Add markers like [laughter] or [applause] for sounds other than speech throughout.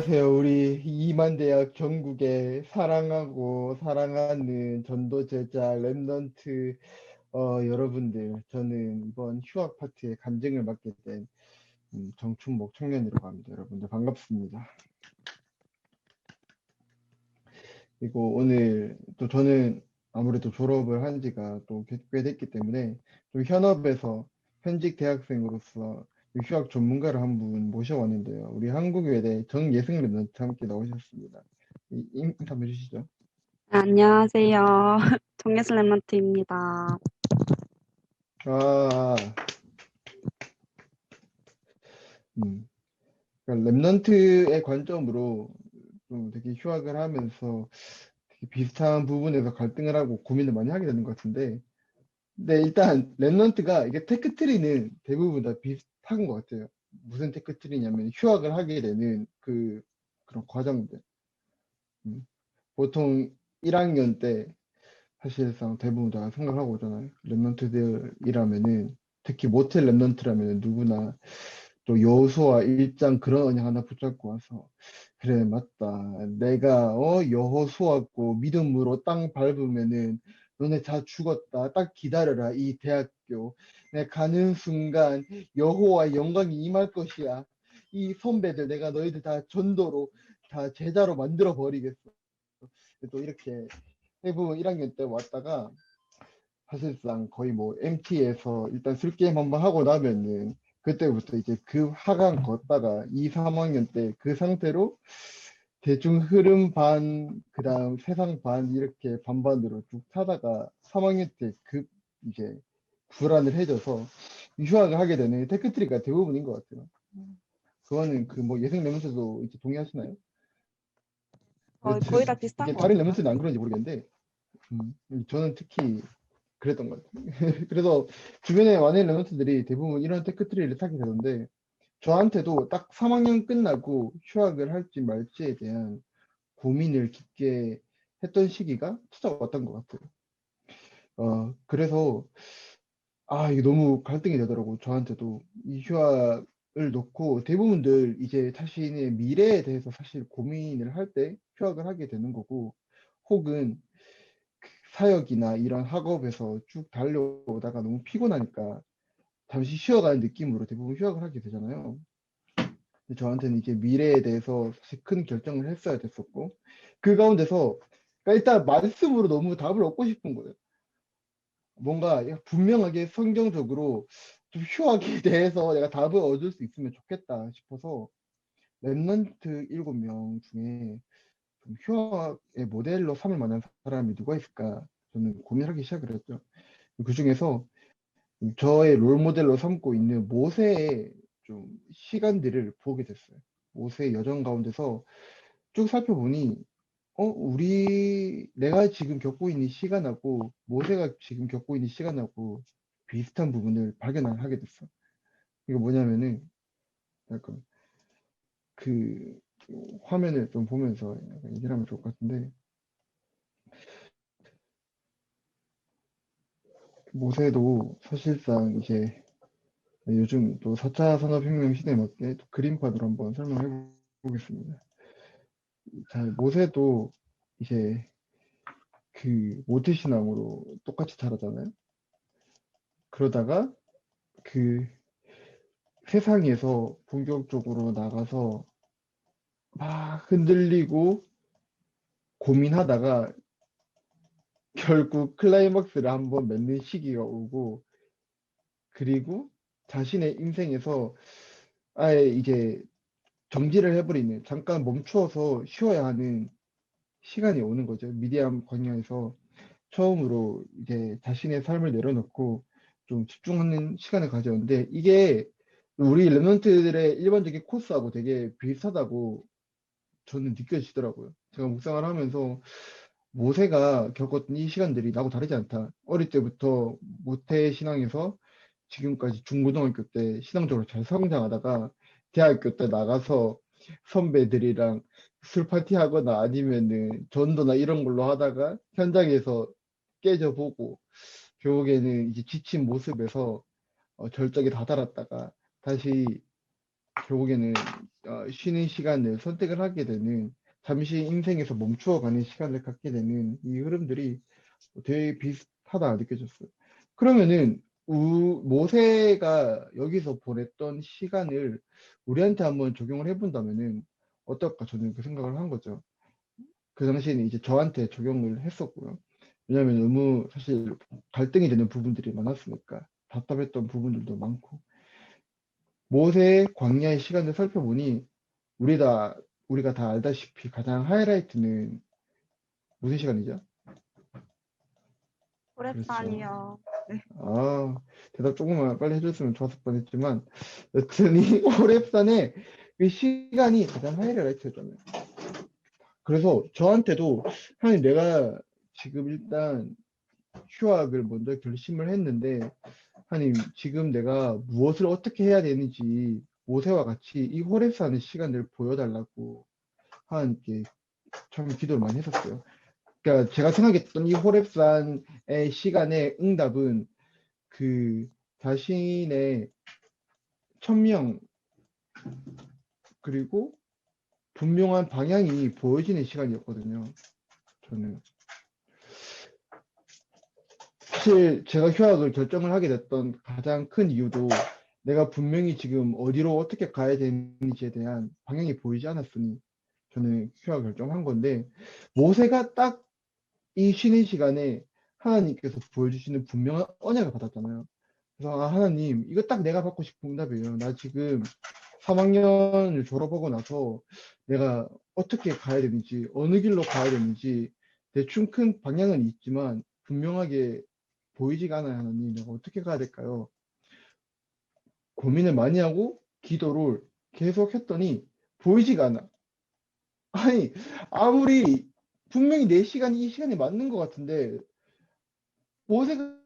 안녕하세요. 우리 이만대학 전국에 사랑하고 사랑하는 전도 제자 랩넌트 어, 여러분들, 저는 이번 휴학 파트에 간증을 맡게 된 음, 정충목 청년이라고 합니다. 여러분들 반갑습니다. 그리고 오늘 또 저는 아무래도 졸업을 한 지가 또 꽤 됐기 때문에 좀 현업에서 현직 대학생으로서 휴학 전문가를 한 분 모셔왔는데요. 우리 한국외대 정예승 랩런트 함께 나오셨습니다. 이- 인사 한번 해주시죠. 안녕하세요. [laughs] 정예슬 랩런트입니다. 아, 음, 그러니까 랩런트의 관점으로 좀 되게 휴학을 하면서 되게 비슷한 부분에서 갈등을 하고 고민을 많이 하게 되는 것 같은데, 근데 일단 랩런트가 이게 테크트리는 대부분 다 비슷 한것 같아요. 무슨 테크트리냐면 휴학을 하게 되는 그 그런 과정들. 음, 보통 1학년 때 사실상 대부분 다 생각하고 오잖아요. 랩런트들이라면은 특히 모텔 랩런트라면은 누구나 또 여호수아 1장 그런 언약 하나 붙잡고 와서 그래 맞다. 내가 어 여호수아고 믿음으로 땅 밟으면은 너네 다 죽었다. 딱 기다려라 이 대학 교. 내 가는 순간 여호와 영광이 임할 것이야. 이 선배들 내가 너희들 다 전도로 다 제자로 만들어 버리겠어. 또 이렇게 대부분 1학년 때 왔다가 사실상 거의 뭐 MT에서 일단 술 게임 한번 하고 나면은 그때부터 이제 그 하강 걷다가 2, 3학년 때 그 상태로 대충 흐름 반, 그 다음 세상 반 이렇게 반반으로 쭉 타다가 3학년 때급 이제 불안을 해져서 휴학을 하게 되는 테크트리가 대부분인 것 같아요. 그거는 그 뭐 예생 레몬스도 이제 동의하시나요? 어. 거의 다 비슷한 것 다른. 레몬스는 안 그런지 모르겠는데 음, 저는 특히 그랬던 것 같아요. [laughs] 그래서 주변에 많은 레몬스들이 대부분 이런 테크트리를 타게 되는데 저한테도 딱 3학년 끝나고 휴학을 할지 말지에 대한 고민을 깊게 했던 시기가 찾아왔던 것 같아요. 어, 그래서 아, 이게 너무 갈등이 되더라고, 저한테도. 이 휴학을 놓고 대부분들 이제 자신의 미래에 대해서 사실 고민을 할 때 휴학을 하게 되는 거고, 혹은 그 사역이나 이런 학업에서 쭉 달려오다가 너무 피곤하니까 잠시 쉬어가는 느낌으로 대부분 휴학을 하게 되잖아요. 근데 저한테는 이제 미래에 대해서 사실 큰 결정을 했어야 됐었고, 그 가운데서 그러니까 일단 말씀으로 너무 답을 얻고 싶은 거예요. 뭔가 분명하게 성경적으로 좀 휴학에 [laughs] 대해서 내가 답을 얻을 수 있으면 좋겠다 싶어서 랩런트 7명 중에 좀 휴학의 모델로 삼을 만한 사람이 누가 있을까 저는 고민하기 시작을 했죠. 그 중에서 저의 롤 모델로 삼고 있는 모세의 좀 시간들을 보게 됐어요. 모세의 여정 가운데서 쭉 살펴보니 어, 우리, 내가 지금 겪고 있는 시간하고, 모세가 지금 겪고 있는 시간하고 비슷한 부분을 발견하게 됐어. 이거 뭐냐면은, 약간, 그, 화면을 좀 보면서 얘기를 하면 좋을 것 같은데, 모세도 사실상 이제 요즘 또 4차 산업혁명 시대에 맞게 또 그림판으로 한번 설명해 보겠습니다. 자, 모세도 이제 그 모태신앙으로 똑같이 자라잖아요. 그러다가 그 세상에서 본격적으로 나가서 막 흔들리고 고민하다가 결국 클라이막스를 한번 맺는 시기가 오고 그리고 자신의 인생에서 아예 이제 정지를 해버리는 잠깐 멈추어서 쉬어야 하는 시간이 오는 거죠. 미디암 광야에서 처음으로 이제 자신의 삶을 내려놓고 좀 집중하는 시간을 가졌는데 이게 우리 랩런트들의 일반적인 코스하고 되게 비슷하다고 저는 느껴지더라고요. 제가 묵상을 하면서 모세가 겪었던 이 시간들이 나하고 다르지 않다. 어릴 때부터 모태 신앙에서 지금까지 중고등학교 때 신앙적으로 잘 성장하다가 대학교 때 나가서 선배들이랑 술 파티 하거나 아니면은 전도나 이런 걸로 하다가 현장에서 깨져보고 결국에는 이제 지친 모습에서 어, 절정에 다다랐다가 다시 결국에는 어, 쉬는 시간을 선택을 하게 되는 잠시 인생에서 멈추어가는 시간을 갖게 되는 이 흐름들이 되게 비슷하다 느껴졌어요. 그러면은 우, 모세가 여기서 보냈던 시간을 우리한테 한번 적용을 해본다면은 어떨까 저는 그 생각을 한 거죠. 그 당시에는 이제 저한테 적용을 했었고요. 왜냐하면 너무 사실 갈등이 되는 부분들이 많았으니까 답답했던 부분들도 많고 모세의 광야의 시간을 살펴보니 우리 다 우리가 다 알다시피 가장 하이라이트는 무슨 시간이죠? 오랜만이요. 아 대답 조금만 빨리 해줬으면 좋았을 뻔했지만 여튼 이 [laughs] 오랩산의 그 시간이 가장 하이라이트였잖아요. 그래서 저한테도 하나님 내가 지금 일단 휴학을 먼저 결심을 했는데 하나님 지금 내가 무엇을 어떻게 해야 되는지 모세와 같이 이 호랩산의 시간을 보여달라고 하나님께 참 기도를 많이 했었어요. 그러니까 제가 생각했던 이 호랩산의 시간의 응답은 그 자신의 천명 그리고 분명한 방향이 보여지는 시간이었거든요. 저는 사실 제가 휴학을 결정을 하게 됐던 가장 큰 이유도 내가 분명히 지금 어디로 어떻게 가야 되는지에 대한 방향이 보이지 않았으니 저는 휴학 결정한 건데 모세가 딱 이 쉬는 시간에 하나님께서 보여주시는 분명한 언약을 받았잖아요. 그래서 아, 하나님 이거 딱 내가 받고 싶은 응답이에요. 나 지금 3학년을 졸업하고 나서 내가 어떻게 가야 되는지 어느 길로 가야 되는지 대충 큰 방향은 있지만 분명하게 보이지가 않아요. 하나님 내가 어떻게 가야 될까요? 고민을 많이 하고 기도를 계속 했더니 보이지가 않아. 아니 아무리 분명히 내 시간이 이 시간에 맞는 것 같은데 모세가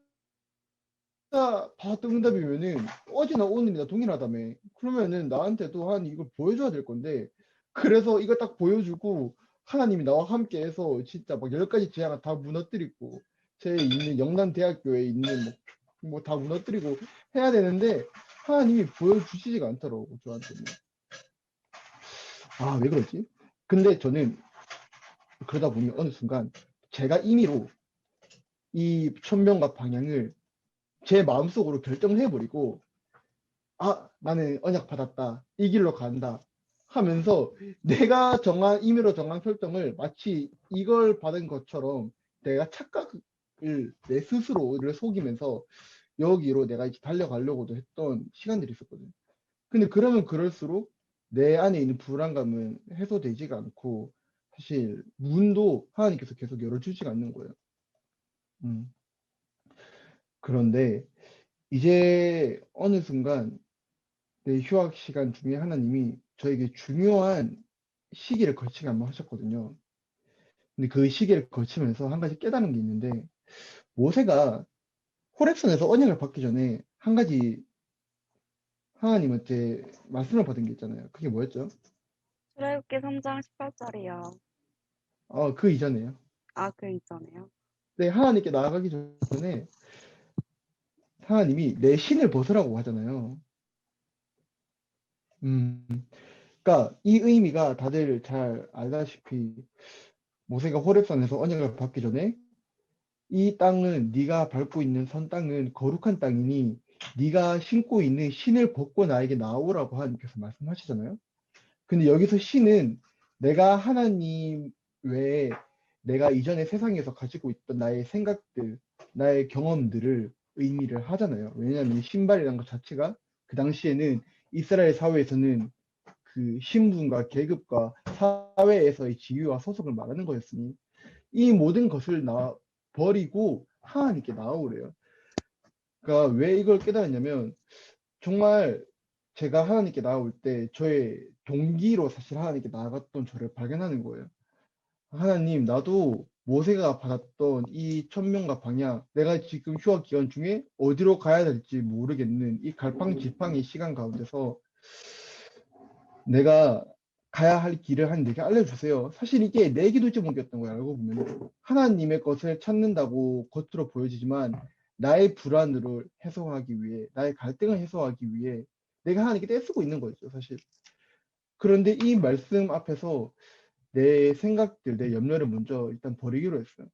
받았던 응답이면은 어제나 오늘이나 동일하다며 그러면은 나한테도 한 이걸 보여줘야 될 건데 그래서 이거 딱 보여주고 하나님이 나와 함께 해서 진짜 막 열 가지 제약을 다 무너뜨리고 제 있는 영남 대학교에 있는 뭐 다 무너뜨리고 해야 되는데 하나님이 보여주시지가 않더라고 저한테는 아 왜 그러지? 근데 저는 그러다 보니 어느 순간 제가 임의로 이 천명과 방향을 제 마음속으로 결정을 해버리고 아 나는 언약 받았다 이 길로 간다 하면서 내가 정한 임의로 정한 설정을 마치 이걸 받은 것처럼 내가 착각을 내 스스로를 속이면서 여기로 내가 이제 달려가려고도 했던 시간들이 있었거든요. 근데 그러면 그럴수록 내 안에 있는 불안감은 해소되지가 않고 사실 문도 하나님께서 계속 열어주지가 않는 거예요. 음. 그런데 이제 어느 순간 내 휴학 시간 중에 하나님이 저에게 중요한 시기를 거치게 한번 하셨거든요. 근데 그 시기를 거치면서 한 가지 깨달은 게 있는데 모세가 호랩산에서 언약을 받기 전에 한 가지 하나님한테 말씀을 받은 게 있잖아요. 그게 뭐였죠? 출애굽기 3장 18절이요. 어, 그 이전에요. 아, 그 있잖아요. 네, 하나님께 나아가기 전에 하나님이 내 신을 벗으라고 하잖아요. 음, 그러니까 이 의미가 다들 잘 알다시피 모세가 호렙산에서 언약을 받기 전에 이 땅은 네가 밟고 있는 선 땅은 거룩한 땅이니 네가 신고 있는 신을 벗고 나에게 나오라고 하나님께서 말씀하시잖아요. 근데 여기서 신은 내가 하나님 외에 내가 이전에 세상에서 가지고 있던 나의 생각들, 나의 경험들을 의미를 하잖아요. 왜냐하면 신발이라는 것 자체가 그 당시에는 이스라엘 사회에서는 그 신분과 계급과 사회에서의 지위와 소속을 말하는 거였으니 이 모든 것을 나 버리고 하나님께 나오래요. 그러니까 왜 이걸 깨달았냐면 정말 제가 하나님께 나올 때 저의 동기로 사실 하나님께 나아갔던 저를 발견하는 거예요. 하나님, 나도 모세가 받았던 이 천명과 방향, 내가 지금 휴학 기간 중에 어디로 가야 될지 모르겠는 이 갈팡질팡의 시간 가운데서 내가 가야 할 길을 한 내게 알려주세요. 사실 이게 내 기도 제목이었던 거예요. 알고 보면 하나님의 것을 찾는다고 겉으로 보여지지만 나의 불안을 해소하기 위해, 나의 갈등을 해소하기 위해 내가 하나님께 떼쓰고 있는 거죠, 사실. 그런데 이 말씀 앞에서 내 생각들, 내 염려를 먼저 일단 버리기로 했어요.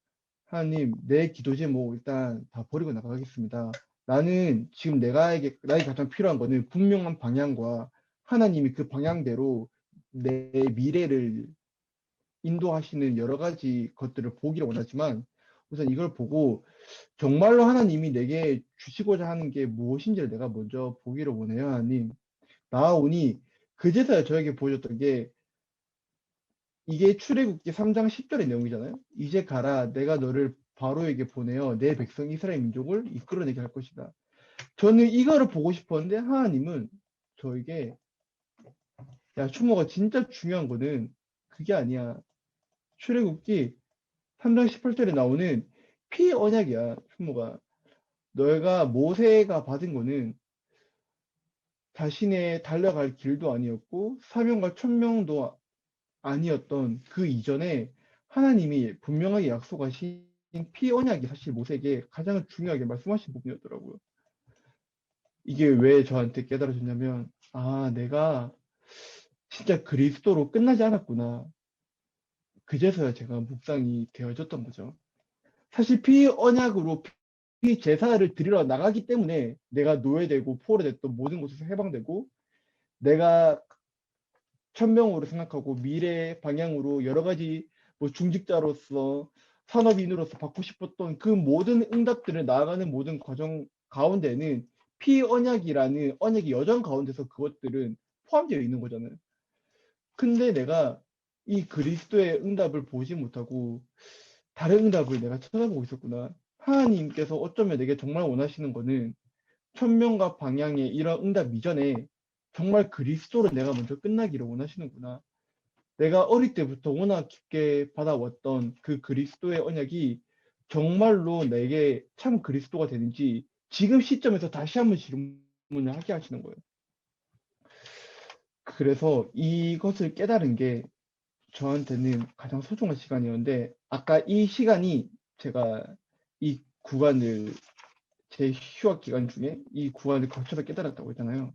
하나님, 내 기도 제목 일단 다 버리고 나가겠습니다. 나는 지금 내가에게 나에게 가장 필요한 거는 분명한 방향과 하나님이 그 방향대로 내 미래를 인도하시는 여러 가지 것들을 보기를 원하지만 우선 이걸 보고 정말로 하나님이 내게 주시고자 하는 게 무엇인지를 내가 먼저 보기를 원해요, 하나님. 나아오니 그제서야 저에게 보여줬던 게 이게 출애굽기 3장 10절의 내용이잖아요. 이제 가라, 내가 너를 바로에게 보내어 내 백성 이스라엘 민족을 이끌어내게 할 것이다. 저는 이거를 보고 싶었는데 하나님은 저에게 야 추모가 진짜 중요한 거는 그게 아니야. 출애굽기 3장 18절에 나오는 피 언약이야. 추모가 너희가 모세가 받은 거는 자신의 달려갈 길도 아니었고 사명과 천명도 아니었던 그 이전에 하나님이 분명하게 약속하신 피 언약이 사실 모세에게 가장 중요하게 말씀하신 부분이었더라고요. 이게 왜 저한테 깨달아졌냐면 아 내가 진짜 그리스도로 끝나지 않았구나. 그제서야 제가 묵상이 되어졌던 거죠. 사실 피 언약으로 피 제사를 드리러 나가기 때문에 내가 노예되고 포로됐던 모든 곳에서 해방되고 내가 천명으로 생각하고 미래 방향으로 여러 가지 뭐 중직자로서 산업인으로서 받고 싶었던 그 모든 응답들을 나아가는 모든 과정 가운데는 피 언약이라는 언약의 여정 가운데서 그것들은 포함되어 있는 거잖아요. 근데 내가 이 그리스도의 응답을 보지 못하고 다른 응답을 내가 찾아보고 있었구나. 하나님께서 어쩌면 내게 정말 원하시는 거는 천명과 방향의 이런 응답 이전에 정말 그리스도로 내가 먼저 끝나기를 원하시는구나. 내가 어릴 때부터 워낙 깊게 받아왔던 그 그리스도의 언약이 정말로 내게 참 그리스도가 되는지 지금 시점에서 다시 한번 질문을 하게 하시는 거예요. 그래서 이것을 깨달은 게 저한테는 가장 소중한 시간이었는데 아까 이 시간이 제가 이 구간을 제 휴학 기간 중에 이 구간을 거쳐서 깨달았다고 했잖아요.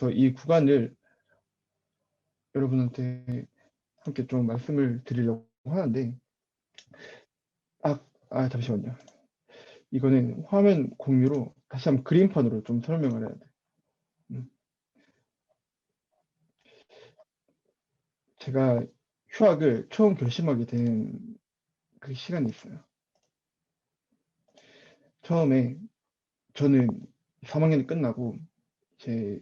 그래서 이 구간을 여러분한테 함께 좀 말씀을 드리려고 하는데 아, 아 잠시만요. 이거는 화면 공유로 다시 한번 그림판으로 좀 설명을 해야 돼. 음. 제가 휴학을 처음 결심하게 된 그 시간이 있어요. 처음에 저는 3학년이 끝나고 제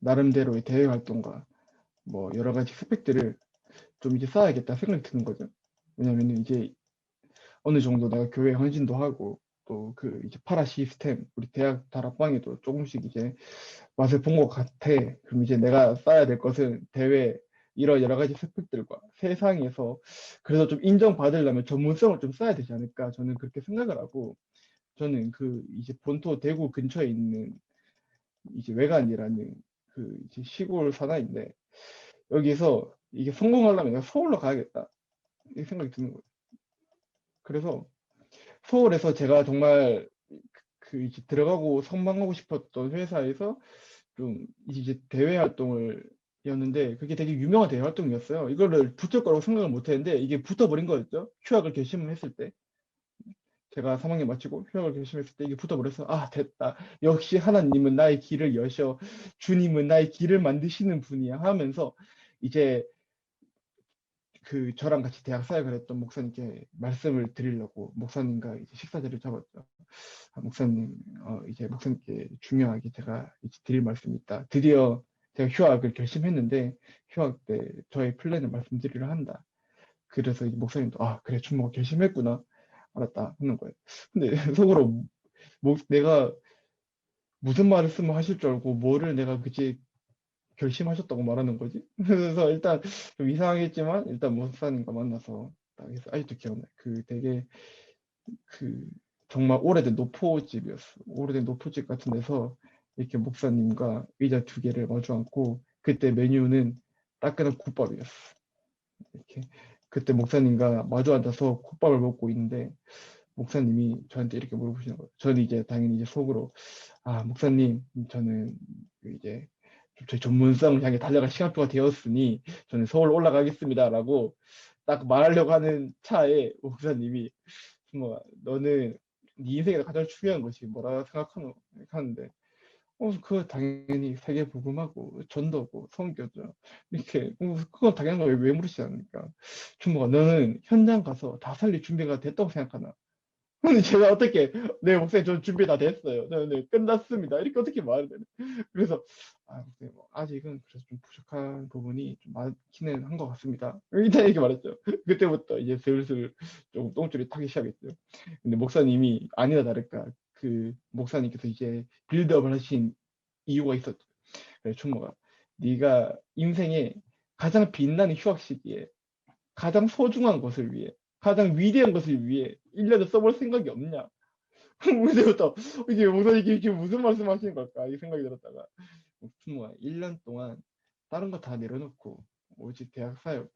나름대로의 대외 활동과 뭐 여러 가지 스펙들을 좀 이제 쌓아야겠다 생각이 드는 거죠. 왜냐면 이제 어느 정도 내가 교회 헌신도 하고 또 그 이제 파라 시스템 우리 대학 다락방에도 조금씩 이제 맛을 본 것 같아. 그럼 이제 내가 쌓아야 될 것은 대외 이런 여러 가지 스펙들과 세상에서 그래서 좀 인정받으려면 전문성을 좀 쌓아야 되지 않을까 저는 그렇게 생각을 하고 저는 그 이제 본토 대구 근처에 있는 이제 외관이라는 그 이제 시골 사나인데 여기서 이게 성공하려면 서울로 가야겠다 이 생각이 드는 거예요. 그래서 서울에서 제가 정말 그 이제 들어가고 선망하고 싶었던 회사에서 좀 이제 대외 활동을 였는데 그게 되게 유명한 대외 활동이었어요. 이거를 붙을 거라고 생각을 못 했는데 이게 붙어버린 거였죠. 휴학을 결심했을 때. 제가 3학년 마치고 휴학을 결심했을 때 이게 붙어버려서 아 됐다. 역시 하나님은 나의 길을 여셔. 주님은 나의 길을 만드시는 분이야 하면서 이제 그 저랑 같이 대학 사역을 했던 목사님께 말씀을 드리려고 목사님과 이제 식사 자리를 잡았죠. 아, 목사님, 어, 이제 목사님께 중요하게 제가 이제 드릴 말씀이 있다. 드디어 제가 휴학을 결심했는데 휴학 때 저의 플랜을 말씀드리려 한다. 그래서 목사님도 아 그래 준모가 결심했구나 알았다 하는 거예요. 근데 [laughs] 속으로 뭐 내가 무슨 말을 쓰면 하실 줄 알고 뭐를 내가 그지 결심하셨다고 말하는 거지? [laughs] 그래서 일단 좀 이상하겠지만 일단 목사님과 만나서 딱 해서 아직도 기억나요. 그 되게 그 정말 오래된 노포집이었어. 오래된 노포집 같은 데서 이렇게 목사님과 의자 두 개를 마주 앉고 그때 메뉴는 따끈한 국밥이었어. 이렇게 그때 목사님과 마주 앉아서 국밥을 먹고 있는데 목사님이 저한테 이렇게 물어보시는 거예요. 저는 이제 당연히 이제 속으로 아 목사님 저는 이제 제 전문성을 향해 달려갈 시간표가 되었으니 저는 서울 올라가겠습니다라고 딱 말하려고 하는 차에 목사님이 뭐 너는 네 인생에서 가장 중요한 것이 뭐라 생각하노? 이렇게 하는데 어, 그거 당연히 세계 복음하고 전도고 성교죠. 이렇게 어, 그건 당연한 거왜 물으시지 않습니까? 주모가 너는 현장 가서 다 살릴 준비가 됐다고 생각하나? 근데 제가 어떻게 네 목사님 저 준비 다 됐어요. 네, 네 끝났습니다. 이렇게 어떻게 말을 되나? 그래서 아 목사님 뭐 아직은 그래서 좀 부족한 부분이 좀 많기는 한 것 같습니다. 일단 이렇게 말했죠. 그때부터 이제 슬슬 좀 똥줄이 타기 시작했죠. 근데 목사님이 아니나 다를까 그 목사님께서 이제 빌드업을 하신 이유가 있었죠. 그래서 충모가 네가 인생에 가장 빛나는 휴학 시기에 가장 소중한 것을 위해 가장 위대한 것을 위해 1년을 써볼 생각이 없냐? [laughs] 그때부터 이게 목사님 지금 무슨 말씀 하시는 걸까? 이 생각이 들었다가 충모가 1년 동안 다른 거 다 내려놓고 오직 대학 사역에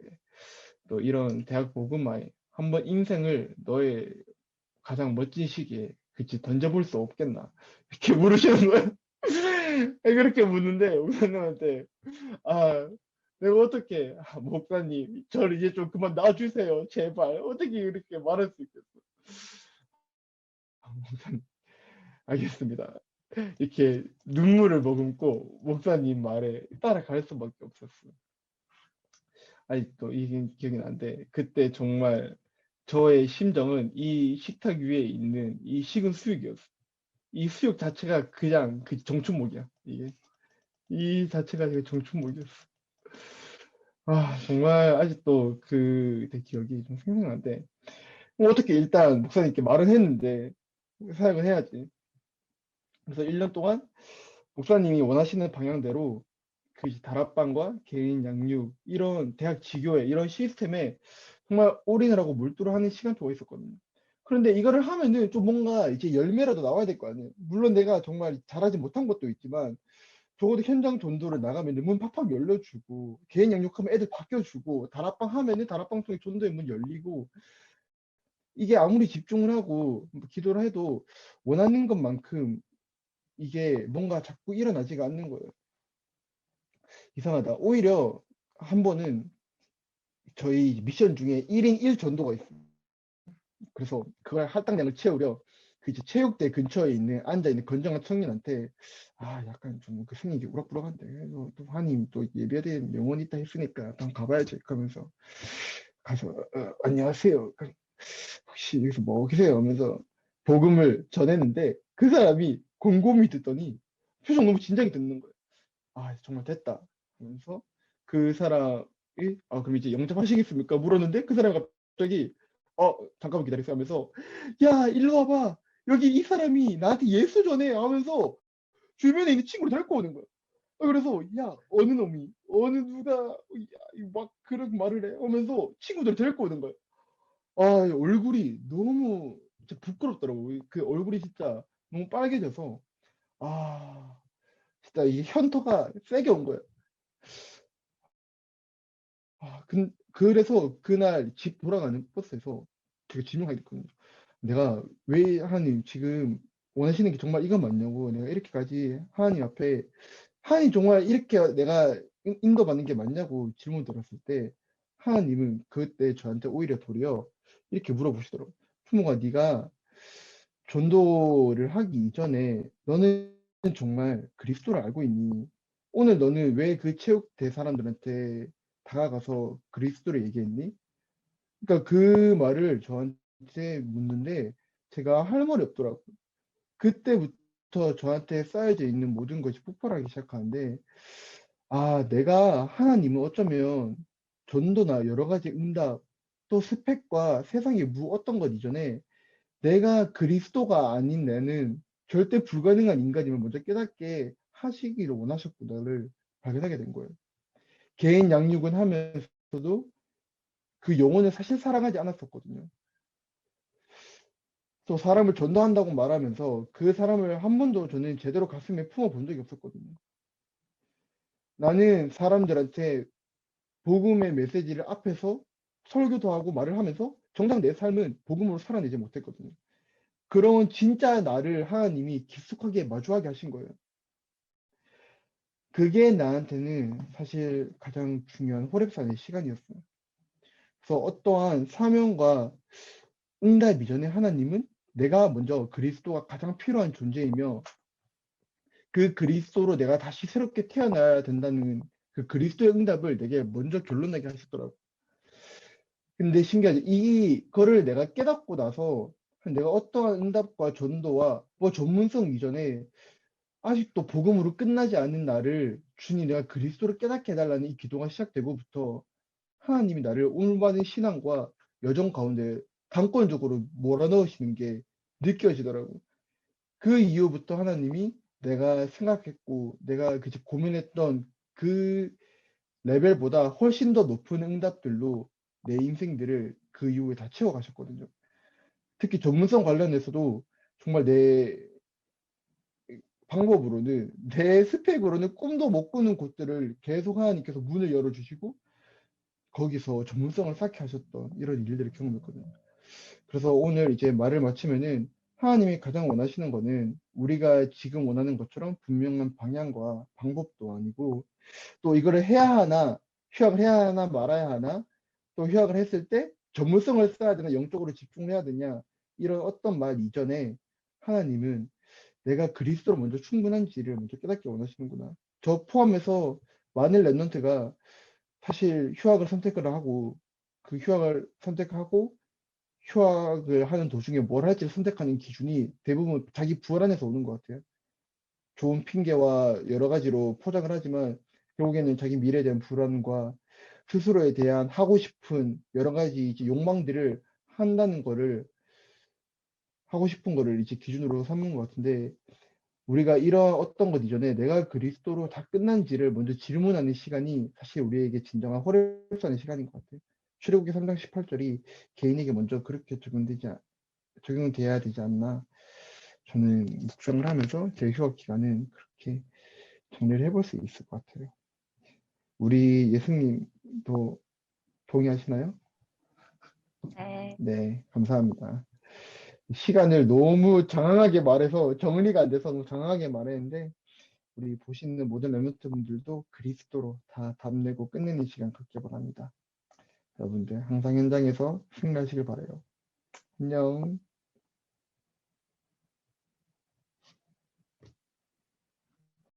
또 이런 대학 복음화에 한번 인생을 너의 가장 멋진 시기에 그치 던져볼 수 없겠나 이렇게 물으시는 거예요. [laughs] 그렇게 묻는데 목사님한테 아 내가 어떻게 아, 목사님 저를 이제 좀 그만 놔주세요 제발 어떻게 이렇게 말할 수 있겠어? 아, 목사님 알겠습니다. 이렇게 눈물을 머금고 목사님 말에 따라갈 수밖에 없었어. 또 이게 기억이 나는데 그때 정말 저의 심정은 이 식탁 위에 있는 이 식은 수육이었어. 이 수육 자체가 그냥 그 정춘목이야. 이게 이 자체가 되게 정춘목이었어. 아 정말 아직도 그때 기억이 좀 생생한데 뭐 어떻게 일단 목사님께 말은 했는데 사역을 해야지. 그래서 1년 동안 목사님이 원하시는 방향대로 그 다락방과 개인 양육 이런 대학 지교회 이런 시스템에 정말 올인을 하고 몰두를 하는 시간표가 있었거든요. 그런데 이거를 하면은 좀 뭔가 이제 열매라도 나와야 될 거 아니에요. 물론 내가 정말 잘하지 못한 것도 있지만 적어도 현장 전도를 나가면 문 팍팍 열려주고 개인 양육하면 애들 바뀌어주고 다락방 하면은 다락방 통해 전도의 문 열리고 이게 아무리 집중을 하고 뭐 기도를 해도 원하는 것만큼 이게 뭔가 자꾸 일어나지가 않는 거예요. 이상하다. 오히려 한 번은 저희 미션 중에 1인 1전도가 있어요. 그래서 그걸 할당량을 채우려 그 이제 체육대 근처에 있는 앉아 있는 건장한 청년한테 아 약간 좀그 생각이 우락부락한데 또 하님 또 대한 영혼이 있다 했으니까 한번 가봐야지 그러면서 가서 어, 안녕하세요. 혹시 여기서 뭐 계세요? 하면서 복음을 전했는데 그 사람이 곰곰이 듣더니 표정 너무 진작에 듣는 거예요. 아 정말 됐다 하면서 그 사람이 아 그럼 이제 영접하시겠습니까? 물었는데 그 사람이 갑자기 어 잠깐만 기다리세요 하면서 야 일로 와봐. 여기 이 사람이 나한테 예수 전해 하면서 주변에 있는 친구를 데리고 오는 거야. 어, 그래서 야 어느 놈이 어느 누가 야, 막 그런 말을 해 하면서 친구들 데리고 오는 거야. 아 얼굴이 너무 부끄럽더라고. 그 얼굴이 진짜 너무 빨개져서. 아 진짜 이게 현토가 세게 온 거야 아, 근, 그래서 그날 집 돌아가는 버스에서 되게 진중하게 됐거든요. 내가 왜 하나님 지금 원하시는 게 정말 이거 맞냐고 내가 이렇게까지 하나님 앞에 하나님 정말 이렇게 내가 인- 인도받는 게 맞냐고 질문 들었을 때 하나님은 그때 저한테 오히려 도리어 이렇게 물어보시더라고. 부모가 네가 전도를 하기 이전에 너는 정말 그리스도를 알고 있니? 오늘 너는 왜 그 체육대 사람들한테 다가가서 그리스도를 얘기했니? 그러니까 그 말을 저한테 묻는데 제가 할 말이 없더라고요. 그때부터 저한테 쌓여져 있는 모든 것이 폭발하기 시작하는데 아 내가 하나님은 어쩌면 전도나 여러 가지 응답 또 스펙과 세상의 무 어떤 것 이전에 내가 그리스도가 아닌 나는 절대 불가능한 인간임을 먼저 깨닫게 하시기를 원하셨구나를 발견하게 된 거예요. 개인 양육은 하면서도 그 영혼을 사실 사랑하지 않았었거든요. 또 사람을 전도한다고 말하면서 그 사람을 한 번도 저는 제대로 가슴에 품어본 적이 없었거든요. 나는 사람들한테 복음의 메시지를 앞에서 설교도 하고 말을 하면서 정작 내 삶은 복음으로 살아내지 못했거든요. 그런 진짜 나를 하나님이 깊숙하게 마주하게 하신 거예요. 그게 나한테는 사실 가장 중요한 호랩산의 시간이었어요. 그래서 어떠한 사명과 응답 이전에 하나님은 내가 먼저 그리스도가 가장 필요한 존재이며 그 그리스도로 내가 다시 새롭게 태어나야 된다는 그 그리스도의 응답을 내게 먼저 결론나게 하셨더라고. 근데 신기하지. 이거를 내가 깨닫고 나서 내가 어떠한 응답과 전도와 뭐 전문성 이전에 아직도 복음으로 끝나지 않은 나를 주님 내가 그리스도를 깨닫게 해달라는 이 기도가 시작되고부터 하나님이 나를 올바른 신앙과 여정 가운데 강권적으로 몰아넣으시는 게 느껴지더라고. 그 이후부터 하나님이 내가 생각했고 내가 그 고민했던 그 레벨보다 훨씬 더 높은 응답들로 내 인생들을 그 이후에 다 채워가셨거든요. 특히 전문성 관련해서도 정말 내 방법으로는 내 스펙으로는 꿈도 못 꾸는 곳들을 계속 하나님께서 문을 열어주시고 거기서 전문성을 쌓게 하셨던 이런 일들을 경험했거든요. 그래서 오늘 이제 말을 마치면은 하나님이 가장 원하시는 거는 우리가 지금 원하는 것처럼 분명한 방향과 방법도 아니고 또 이거를 해야 하나 휴학을 해야 하나 말아야 하나 또 휴학을 했을 때 전문성을 써야 되나 영적으로 집중해야 되냐 이런 어떤 말 이전에 하나님은 내가 그리스도로 먼저 충분한지를 먼저 깨닫기 원하시는구나. 저 포함해서 많은 랩런트가 사실 휴학을 선택을 하고 그 휴학을 선택하고 휴학을 하는 도중에 뭘 할지 를 선택하는 기준이 대부분 자기 불안에서 오는 것 같아요. 좋은 핑계와 여러 가지로 포장을 하지만 결국에는 자기 미래에 대한 불안과 스스로에 대한 하고 싶은 여러 가지 이제 욕망들을 한다는 거를 하고 싶은 거를 이제 기준으로 삼는 것 같은데 우리가 이런 어떤 것 이전에 내가 그리스도로 다 끝난지를 먼저 질문하는 시간이 사실 우리에게 진정한 호랩산의 시간인 것 같아요. 출애굽기 3장 18절이 개인에게 먼저 그렇게 적용되지 않- 적용돼야 되지 않나 저는 묵상을 하면서 제 휴학 기간은 그렇게 정리를 해볼 수 있을 것 같아요. 우리 예수님도 동의하시나요? 네. 네, 감사합니다. 시간을 너무 장황하게 말해서 정리가 안 돼서 너무 장황하게 말했는데 우리 보시는 모든 랩런트 분들도 그리스도로 다 답내고 끝내는 시간 갖길 바랍니다. 여러분들 항상 현장에서 승리하시길 바라요. 안녕.